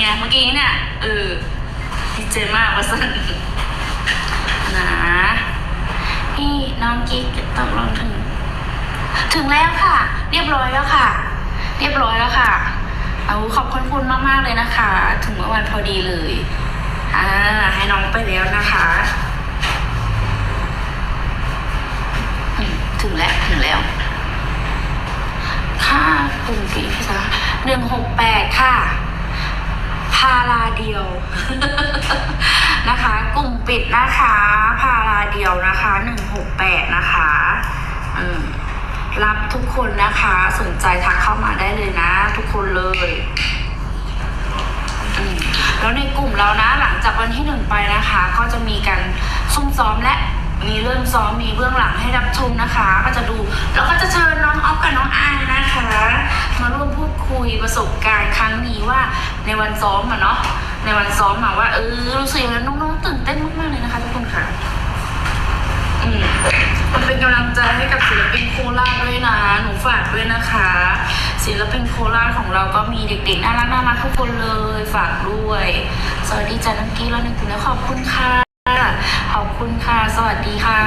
ไงเมื่อกี้เนี่ยเออดีใจมากวะสันนะนี่น้องกิ๊กตกลงถึง ถึงแล้วค่ะ เรียบร้อยแล้วค่ะ เรียบร้อยแล้วค่ะ เอาขอบคุณคุณมากๆเลยนะคะ ถึงเมื่อวันพอดีเลยอ่าให้น้องไปแล้วนะคะถึงแล้วถึงแล้วค่ากลุ่มปีภาษาหนึ่งหกแปดค่ะาราเดียว นะคะ กลุ่มปิดนะคะ พาราเดียวนะคะหนึ่งหกแปดนะคะอืรับทุกคนนะคะ สนใจทักเข้ามาได้เลยนะ ทุกคนเลยแล้วในกลุ่มเรานะ หลังจากวันที่หนึ่งไปนะคะ ก็จะมีการซุ่มซ้อมและมีเริ่มซ้อมมีเบื้องหลังให้รับชมนะคะ ก็จะดูแล้วก็จะเชิญน้องออฟกับน้องอายนะคะ มาร่วมพูดคุยประสบการณ์ครั้งนี้ว่า ในวันซ้อมอะเนาะในวันซ้อมอะว่าเออรู้สึกยังไงน้องๆตื่นเต้นมากๆเลยนะคะทุกคนค่ะอืมมันเป็นกำลังใจให้กับศิลปินโคราชด้วยนะหนูฝากด้วยนะคะ ศิลปินโคราชของเราก็มีเด็กๆน่ารักน่ารักทุกคนเลยฝากด้วยสวัสดีจ้าน้องกี้แล้วนึกถึงแล้วขอบคุณค่ะขอบคุณค่ะ สวัสดีค่ะ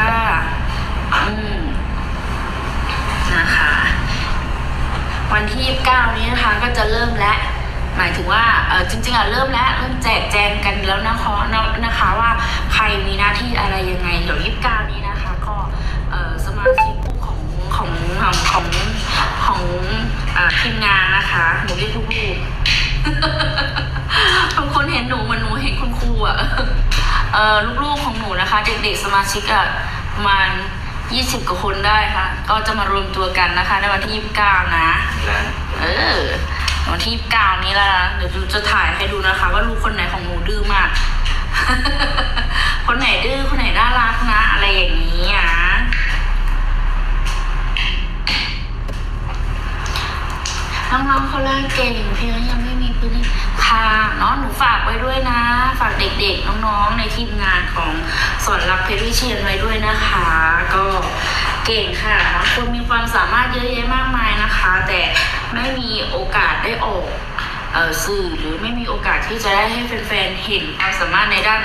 อืมนะคะ วันที่ 29 นี้นะคะก็จะเริ่มแล้ว หมายถึงว่าจริงๆอะเริ่มแล้วเริ่มแจกแจงกันแล้วนะคะนะคะว่าใครมีหน้าที่อะไรยังไงเดี๋ยว29นี้นะคะก็สมาชิกของของของของของอทีมงานนะคะหนูเรียกลูกๆบางคนเห็นหนูมือนหนูเห็นคุณครูอะลูกๆของหนูนะคะ เด็กๆสมาชิกอะประมาณ20กว่าคนได้ค่ะ ก็จะมารวมตัวกันนะคะในวันที่29นะเออ วันที่29นี้ละเดี๋ยวดูจะถ่ายให้ดูนะคะ ว่าลูกคนไหนของหนูดื้อมาก คนไหนดื้อคนไหนน่ารักนะ อะไรอย่างนี้อะน้องๆเขาเล่นเก่งเพียงยังไม่มีพื้นที่ค่ะเนาะหนูฝากไว้ด้วยนะ ฝากเด็กๆน้องๆในทีมงานของสอนรักเพชรวิเชียนไว้ด้วยนะคะ เก่งค่ะบางคนมีความสามารถเยอะแยะมากมายนะคะ แต่ไม่มีโอกาสได้ออกออสื่อหรือไม่มีโอกาสที่จะได้ให้แฟนๆเห็นความสามารถในด้าน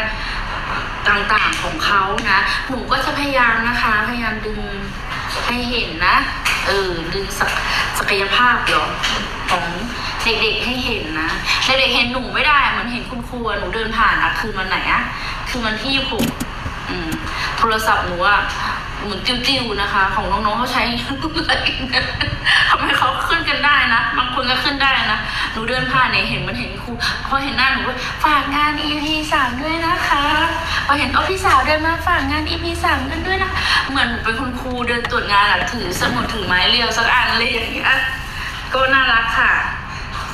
ต่างๆของเขานะหนูก็จะพยายามนะคะ พยายามดึงให้เห็นนะ เออดึงศักศักยภาพหรอของเด็กๆให้เห็นนะเด็กๆเห็นหนูไม่ได้มันเห็นคุณครูหนูเดินผ่านอะคืนวันไหนอะคือวันที่หกอืมโทรศัพท์หนูอะ หมือนติ้วๆนะคะ ของน้องๆเขาใช้เลยทำไมเขาขึ้นกันได้นะ บางคนก็ขึ้นได้นะ หนูเดินผ่านเนี่ยเห็นมันเห็นครูพอเห็นหน้าหนูก็ฝากงาน EP สามด้วยนะคะ พอเห็นโอ้พี่สาวเดินมาฝากงาน EP สามกันด้วยนะ เหมือนหนูเป็นคุณครูเดินตรวจงานอะถือสมุดถือไม้เรียวสักอันอะไรอย่างเงี้ย ก็น่ารักค่ะ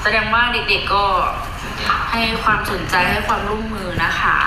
แสดงว่าเด็กๆก็ให้ความสนใจให้ความร่วมมือนะคะ